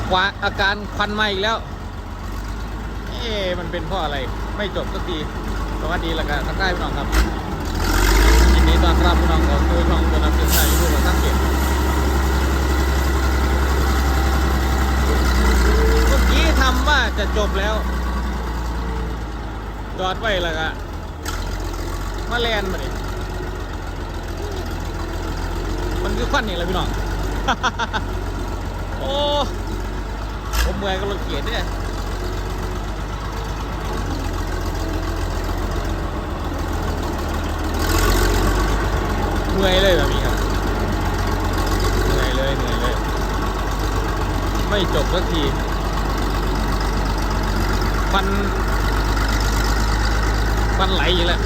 ากวาอาการควันมาอีกแล้ว เอ๊ะมันเป็นเพราะอะไร ไม่จบสักทีสวัสดีแล้วกันทักทายพี่น้องครับยินดีต้อนรับพี่น้องเข้าสู่ช่องตัวนักศึกษายูทูบกับสังเกตเมื่อกี้ทำว่าจะจบแล้ว จอดไว้แล้วก็มาแลนมาดิมันคือควันนี่แหละพี่น้อง โอ้ ผมเมื่อยก็รถเกียรเนี่ยเมื่อยเลยแบบนี้ครับเหนื่อยเลยเหนื่อยเลย ไม่จบสักทีฟันฟันไหลอยู่แล้ว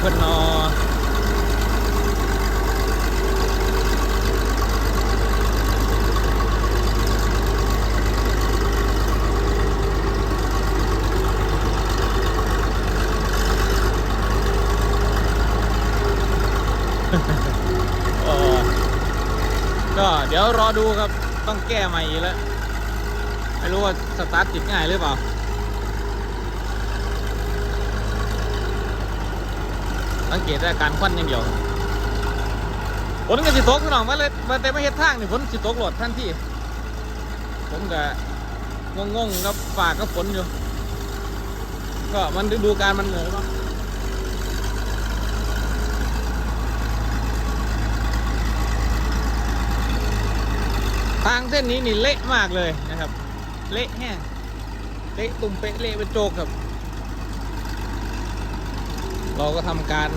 เป็นนก็เพิ่นนอก็เดี๋ยวรอดูครับ ต้องแก้ใหม่อีกแล้ว ไม่รู้ว่าสตาร์ทติดง่ายหรือเปล่า สังเกตได้การควันอย่างเดียวฝนก็สิตกพี่น้องมาเลยมาแต่ไม่เห็นทางนี่ฝนสิตกหลดทันที่ ผมก็งงๆกับฝากกับฝนอยู่ ก็มันดูการมันเหนื่อยเนาะทางเส้นนี้นี่เละมากเลยนะครับ เละแห้งเละตุ่มเปะเละเป็นโจกครับ เราก็ทำการ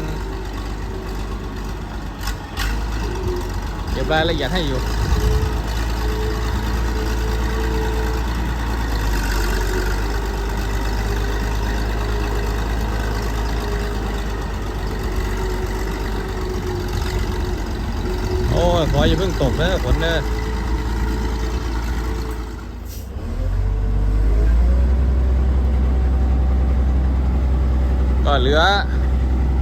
เก็บรายละเอียดให้อยู่โอ้ยขออย่าเพิ่งตกเด้อฝนเด้อก็เหลือ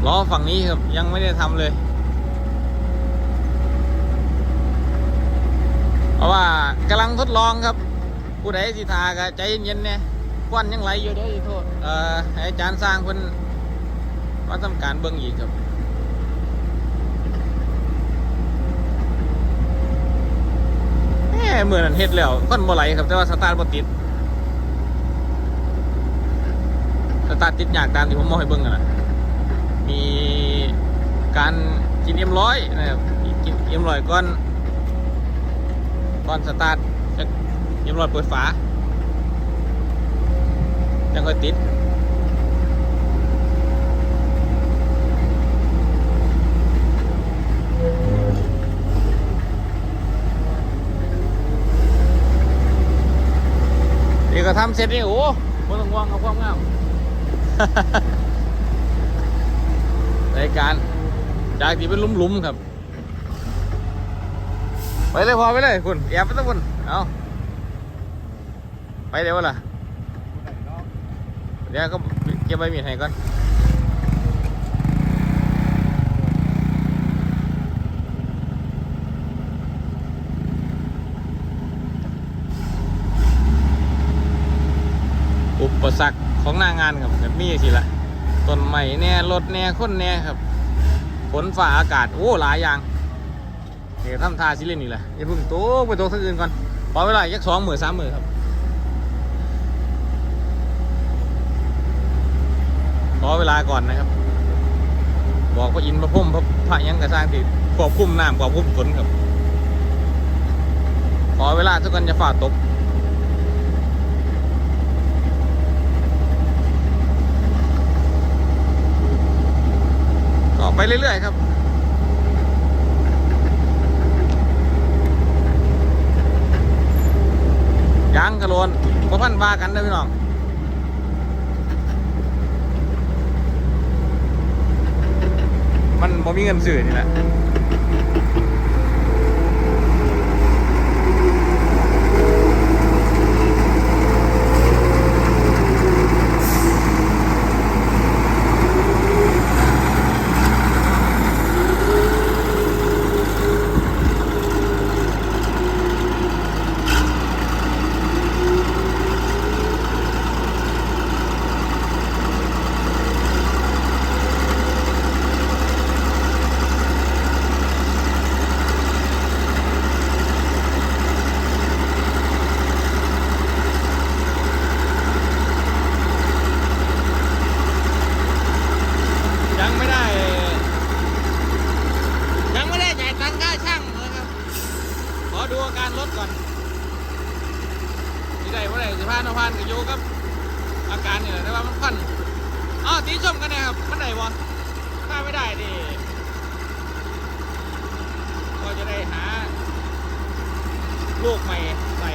ล้อฝั่งนี้ครับยังไม่ได้ทำเลย เพราะว่ากำลังทดลองครับ ผู้ใดสิทาก็ใจเย็นๆเนี่ยควันยังไหลอยู่เด้ออย่าโทษเอ่อให้อาจารย์สร้างเพิ่นมาทำการเบิ่งอีกครับแหมเมื่อนั้นเฮ็ดแล้วควันบ่ไหลครับแต่ว่าสตาร์ทบ่ติดสตาร์ทติดยากตามที่ผมมองให้เบิ่งกันนะ มีการกินเอ็มร้อยนะครับกินเอ็มร้อยก่อนก่อนสตาร์ทเอ็มร้อยเปิดฝายังค่อยติดเดี๋ยวก็ทำเสร็จนี่โอ้ไม่ต้องห่วงเอาความงาม รายการจากที่เป็นลุ่มๆครับ ไปเลยพอไปเลยคุณแอบไปตั้งคุณเอาไปเดี๋ยวล่ะเดี๋ยวก็เก็บใบมีดให้ก่อนอุปสรรคของหน้างานครับแบบมีสิละ ต้นไม้แน่รถแน่คนแน่ครับฝนฝ่าอากาศ โอ้ หลายอย่างเดี๋ยวทำทาซิเล่นอีกแหละอย่าเพิ่งโตกไปโตกทางอื่นก่อนพอเวลาอีกสักสองหมื่นสามหมื่นครับขอเวลาก่อนนะครับ บอกพระอินทร์พระพุ่มพระพระยังกระสร้างที่ควบคุมน้ำควบคุมฝนครับ ขอเวลาทุกคนจะฝ่าตก ก็ ไปเรื่อยๆครับยางกระโลนบ่พันว่ากันเด้อพี่น้องมันบ่มีเงินซื้อนี่แหละ การรถก่อนที่ใดว่าไรสิพานพานกับโยกับ อาการนี่แหละแต่ว่ามันพันอ๋อตีชมกันนะครับมันไหนวะถ้าไม่ได้ดิก็จะได้หา ลูกใหม่ใส่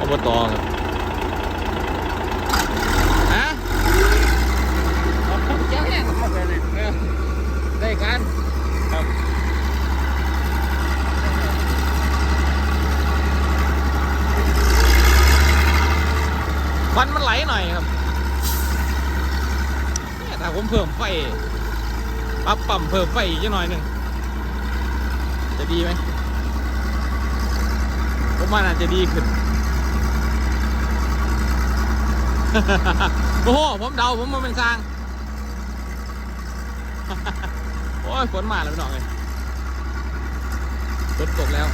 อบตครับ ได้กันครับควันมันไหลหน่อยครับเนี่ยถ้าผมเพิ่มไฟปรับปั๊มเพิ่มไฟอีกหน่อยหนึ่งจะดีไหมผมว่าน่าจะดีขึ้นโอ้โหผมเดาผมมาเป็นสร้าง โอ้ยฝนมาแล้วพี่น้องเลยฝนตกแล้ว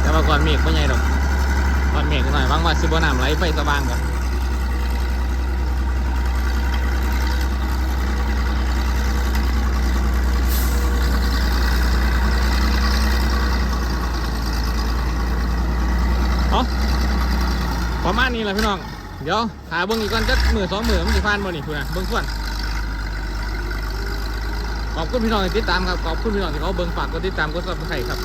แต่ว่าก่อนเมฆไม่ใหญ่ดอกก่อนเมฆหน่อยบางว่าสิบน้ำไหลไฟสว่างก่อนเอาประมาณนี้แหละพี่น้อง เดี๋ยวหาเบิ้งอีกก่อนจักมือสองมือมันสิผ่านบ่นี่คุณนะเบิ้งส่วนขอบคุณพี่น้องที่ติดตามครับขอบคุณพี่น้องที่เขาเบิ้งฝากกดติดตามกดซับสไครต์ครับ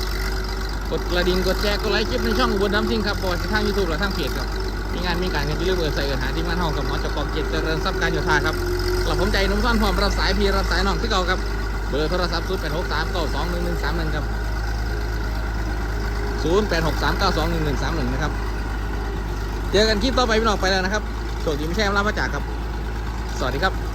กดกระดิ่งกดแชร์กดไลค์คลิปในช่องอุบนน้ำซิ่งครับบอสทางยูทูบหรือทางเพจครับมีงานมีการกันที่เรื่องเออใส่เอินหาที่งานห้องกับหมอจกอบเจ็ดเจริญทรัพย์การโยธาครับกลับผมใจนุ่มซ่อนพร้อมรับสายพีรับสายน้องที่เก่าครับเบอร์โทรศัพท์0 8 6 3 9 2 1 1 3 1ครับ0 8 6 3 9 2 1 1 3 1นะครับ เจอกันคลิปต่อไปพี่น้องไปแล้วนะครับโชคดีไม่ใช่ลาพระจากครับ สวัสดีครับ